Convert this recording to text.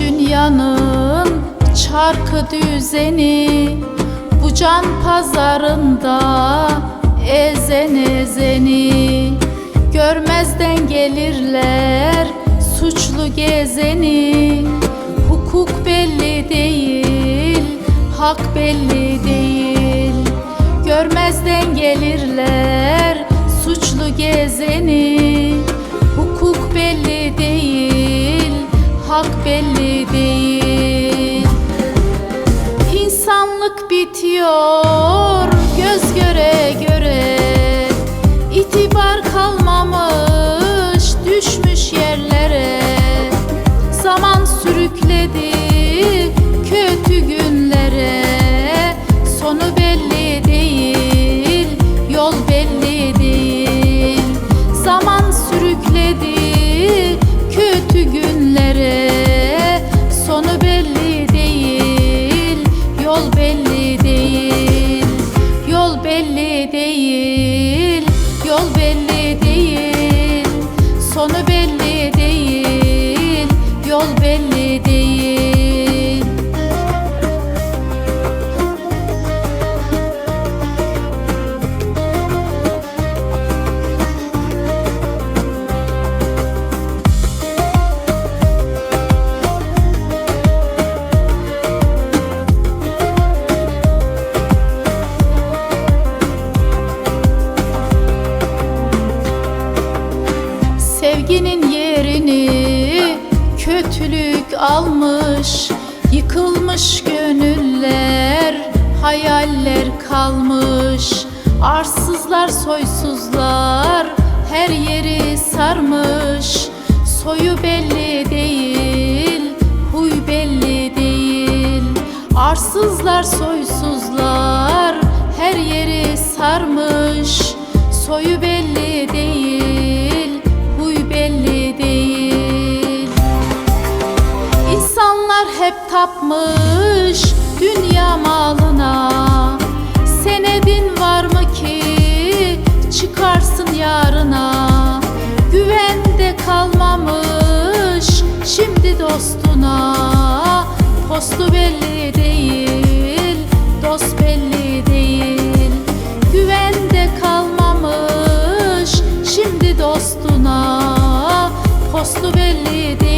dünyanın çarkı düzeni Bu can pazarında ezen ezeni. Görmezden gelirler suçlu gezeni. Hukuk belli değil, hak belli değil. Görmezden gelirler suçlu gezeni belli değil. İnsanlık bitiyor göz göre göre İtibar kalmamış Sevginin yerini kötülük almış Yıkılmış gönüller, hayaller kalmış. Arsızlar, soysuzlar her yeri sarmış. Soyu belli değil, huy belli değil. Arsızlar, soysuzlar hep tapmış dünya malına. Senedin var mı ki çıkarsın yarına? Güvende kalmamış şimdi dostuna. Postu belli değil, dost belli değil. Güvende kalmamış şimdi dostuna. Postu belli değil,